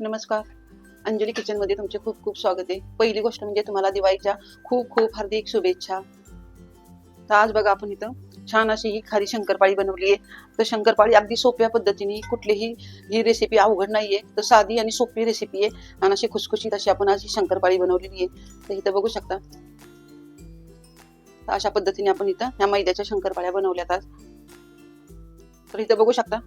नमस्कार. अंजली किचनमध्ये तुमचे खूप खूप स्वागत आहे. पहिली गोष्ट म्हणजे तुम्हाला दिवाळीच्या खूप खूप हार्दिक शुभेच्छा. तर आज बघा आपण इथं छान अशी ही खारी शंकरपाळी बनवली आहे. तर शंकरपाळी अगदी सोप्या पद्धतीने कुठलीही ही रेसिपी अवघड नाहीये. तर साधी आणि सोपी रेसिपी आहे. आणि अशी खुसखुशीत अशी आपण अशी शंकरपाळी बनवलेली आहे. तर इथं बघू शकता. तर अशा पद्धतीने आपण इथं ह्या मैद्याच्या शंकरपाळ्या बनवल्यात आज. तर इथं बघू शकता.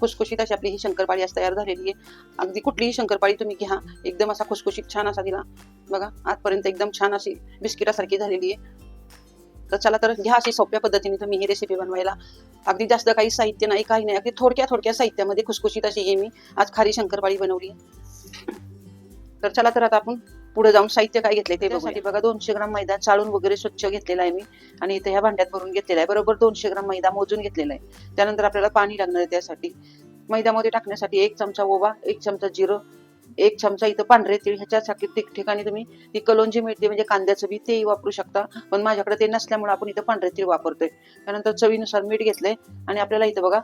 खुशखुशीत अशी आपली ही शंकरपाळी आज तयार झालेली आहे. अगदी कुठलीही शंकरपाळी तुम्ही घ्या. एकदम असा खुसखुशीत छान असा दिला बघा आजपर्यंत एकदम छान अशी बिस्किटासारखी झालेली आहे. तर चला तर घ्या अशी सोप्या पद्धतीने तुम्ही ही रेसिपी बनवायला. अगदी जास्त काही साहित्य नाही काही नाही. अगदी थोडक्या थोडक्या साहित्यामध्ये खुसखुशीत अशी ही मी आज खारी शंकरपाळी बनवली आहे. तर चला तर आता आपण पुढे जाऊन साहित्य काय घेतले ते बघूया. बघा दोनशे ग्राम मैदा चाळून वगैरे स्वच्छ घेतलेला आहे मी. आणि इथे ह्या भांड्यात भरून घेतलेला आहे. बरोबर दोनशे ग्राम मैदा मोजून घेतलेला आहे. त्यानंतर आपल्याला पाणी लागणार आहे त्यासाठी. मैद्यामध्ये टाकण्यासाठी एक चमचा ओवा एक चमचा जिरं एक चमचा इथं पांढरे तीळ. ह्याच्यासाठी ठिक- ठिकाणी तुम्ही ती कलोंजी मिळते म्हणजे कांद्याचं बी तेही वापरू शकता. पण माझ्याकडे ते नसल्यामुळे आपण इथं पांढरे तीळ वापरतोय. त्यानंतर चवीनुसार मीठ घेतलंय. आणि आपल्याला इथं बघा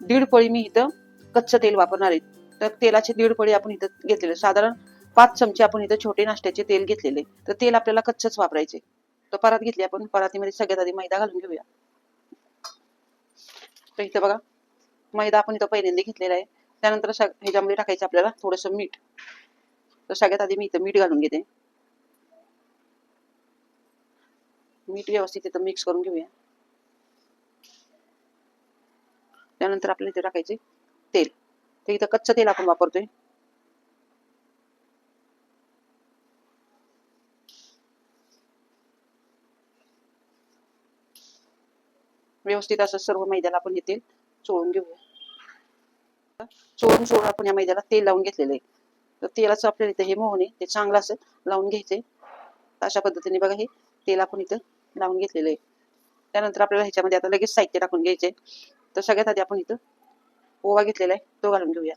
दीड पळी मी इथं कच्चं तेल वापरणार आहे. तर तेलाचे दीड पळी आपण इथं घेतलेले. साधारण पाच चमचे आपण इथं छोटे नाश्त्याचे तेल घेतलेले. तर तेल आपल्याला कच्चच वापरायचे. तर परात घेतली आपण परातीमध्ये सगळ्यात आधी मैदा घालून घेऊया. तर इथं बघा मैदा आपण इथं पहिल्यांदा घेतलेला आहे. त्यानंतर ह्याच्यामध्ये टाकायचं आपल्याला थोडस मीठ. तर सगळ्यात आधी मी इथं मीठ घालून घेते. मीठ व्यवस्थित इथं मिक्स करून घेऊया. त्यानंतर आपल्याला इथे टाकायचे तेल. तर इथं कच्चं तेल आपण वापरतोय. व्यवस्थित असं सर्व मैद्याला आपण हे तेल चोळून घेऊया. चोळून चोळून आपण या मैद्याला तेल लावून घेतलेलं आहे. तर तेलाचं आपल्याला इथं हे मोहन ते चांगलं असं लावून घ्यायचंय. अशा पद्धतीने बघा हे तेल आपण इथं लावून घेतलेलं आहे. त्यानंतर आपल्याला ह्याच्यामध्ये आता लगेच साहित्य टाकून घ्यायचे तर सगळ्यात आधी आपण इथं ओवा घेतलेला आहे तो घालून घेऊया.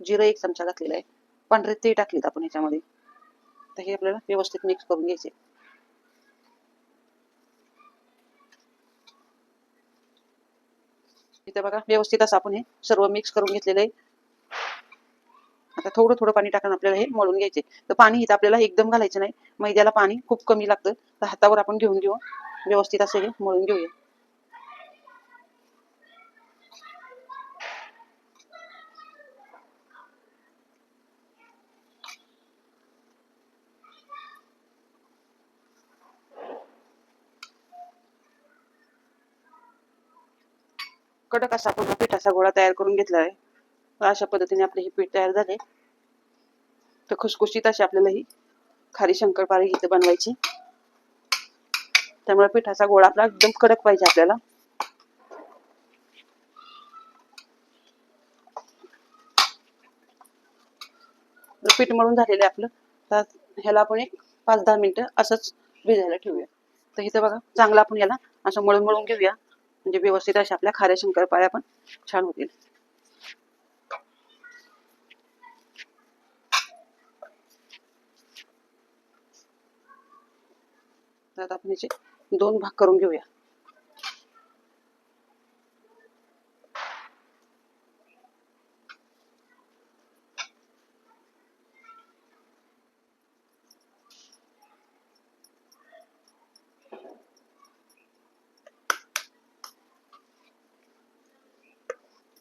जिरं एक चमचा घातलेला आहे. पांढरे ते टाकलेत आपण ह्याच्यामध्ये. तर हे आपल्याला व्यवस्थित मिक्स करून घ्यायचे इथे बघा व्यवस्थित असं आपण हे सर्व मिक्स करून घेतलेलं आहे. आता थोडं थोडं पाणी टाकून आपल्याला हे मळून घ्यायचे तर पाणी इथं आपल्याला एकदम घालायचं नाही. मैद्याला पाणी खूप कमी लागतं. तर हातावर आपण घेऊन घेऊ. व्यवस्थित असं हे मळून घेऊया. कडक असा आपण पिठाचा गोळा तयार करून घेतला आहे अशा पद्धतीने आपले हे पीठ तयार झाले. तर खुसखुशीत अशी आपल्याला ही खारी शंकरपाळी इथे बनवायची. त्यामुळे पिठाचा गोळा आपला एकदम कडक पाहिजे आपल्याला. पीठ मळून झालेलं आहे आपलं. तर ह्याला आपण एक पाच दहा मिनिटं असंच भिजायला ठेवूया. तर इथं बघा चांगलं आपण याला असं मळून मळून घेऊया. म्हणजे व्यवस्थित अशा आपल्या खाऱ्या शंकरपाळ्या पण छान होतील. आता आपण याचे दोन भाग करून घेऊया.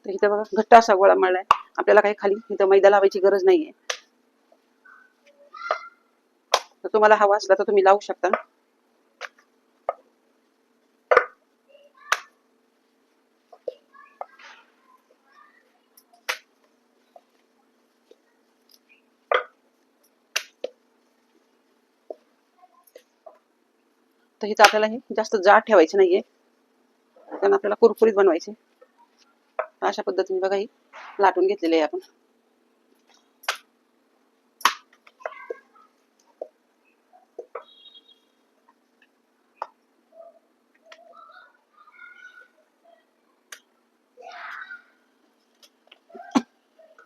तर इथं बघा घट्ट असा गोळा मळलाय. आपल्याला काही खाली इथं मैदा लावायची गरज नाहीये. तर तुम्हाला हवा असला तर तुम्ही लावू शकता. तर इथं आपल्याला हे जास्त जाड ठेवायचे नाहीये. कारण आपल्याला कुरकुरीत बनवायचे. अशा पद्धतीने बघा ही लाटून घेतलेली आहे आपण.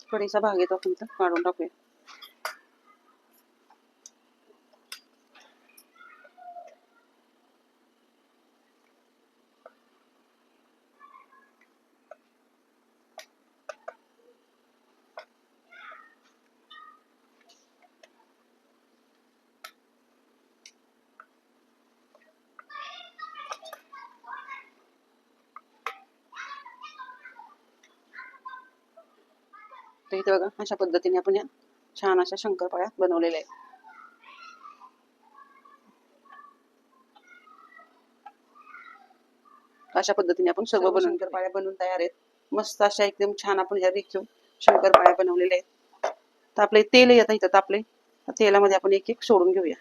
थोडीसा भाग येतो आपण तर काढून टाकूया. तर इथे बघा अशा पद्धतीने आपण या छान अशा शंकरपाळ्या बनवलेल्या आहेत. अशा पद्धतीने आपण सर्व बनवून शंकरपाळ्या बनवून तयार आहेत. मस्त अशा एकदम छान आपण या रिचून शंकरपाळ्या बनवलेल्या आहेत. तर आपले तेल येतं इथं तापले तेलामध्ये आपण एक एक सोडून घेऊया.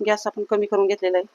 गॅस आपण कमी करून घेतलेला आहे.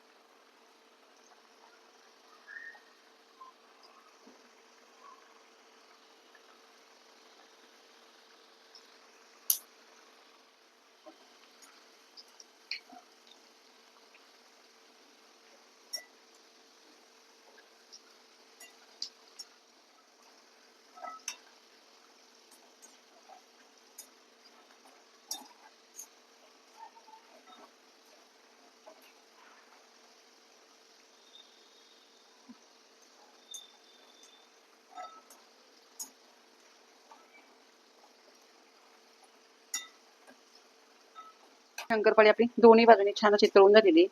शंकरपाळी आपली दोन्ही बाजूने छान चित्र तळून झालेली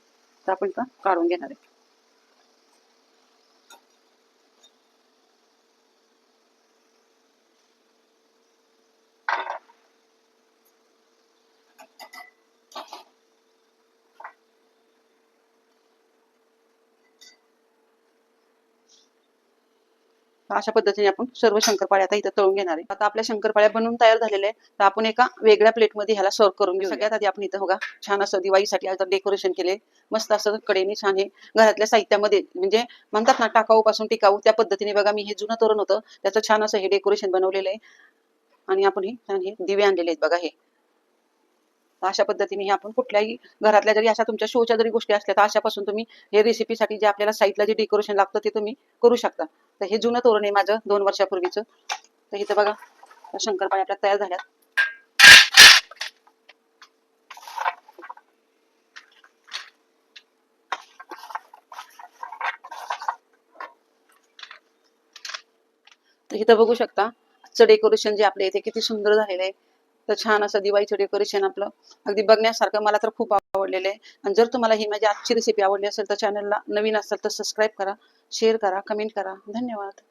तर आपण का काढून घेणार आहे. तर अशा पद्धतीने आपण सर्व शंकरपाळ्या आता इथं तळून घेणार आहे. आता आपल्या शंकरपाळ्या बनवून तयार झालेल्या आहेत. तर आपण एका वेगळ्या प्लेटमध्ये ह्याला सर्व करून घेऊ सगळ्यात आधी आपण इथं बघा छान असं दिवाळीसाठी आता डेकोरेशन केले मस्त असं कडेने छान हे घरातल्या साहित्यामध्ये म्हणजे म्हणतात ना टाकाऊ पासून टिकाऊ त्या पद्धतीने बघा मी हे जुनं तोरण होतं. त्याचं छान असं हे डेकोरेशन बनवलेलं आहे. आणि आपण हे छान हे दिवे आणलेले आहेत बघा हे. अशा पद्धतीने आपण कुठल्याही घरातल्या जरी अशा तुमच्या शोच्या जरी गोष्टी असल्या तर अशापासून तुम्ही हे रेसिपीसाठी जे आपल्याला साईटला जे डेकोरेशन लागतं ते तुम्ही करू शकता. तर हे जुनं तोरण आहे माझं दोन वर्षापूर्वीचं. तर इथं बघा या आपल्या तयार झाल्यात. तर इथं बघू शकता डेकोरेशन जे आपल्या इथे किती सुंदर झालेलं आहे. तर छान असं दिवाळीचं डेकोरेशन आपलं. अगदी बघण्यासारखं मला तर खूप आवडलेलं आहे. आणि जर तुम्हाला ही माझी आजची रेसिपी आवडली असेल तर चॅनलला नवीन असेल तर सबस्क्राईब करा शेअर करा कमेंट करा. धन्यवाद.